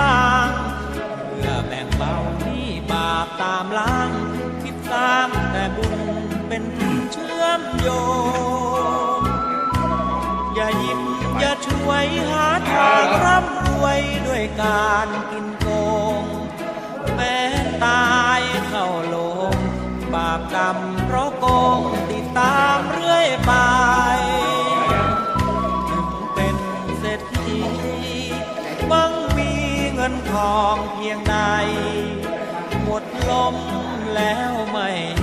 บ้างเพื่อแบ่งเบาหนี้บาปตามล้างคิดสร้างแต่บุญเป็นเชื่อมโยงอย่ายิบอย่าช่วยหาทางร่ำรวยด้วยการกินโกง แม้ตายเข้าลง บาปกรรมเพราะโกง นทองเพียงใด หมดลมแล้วไม่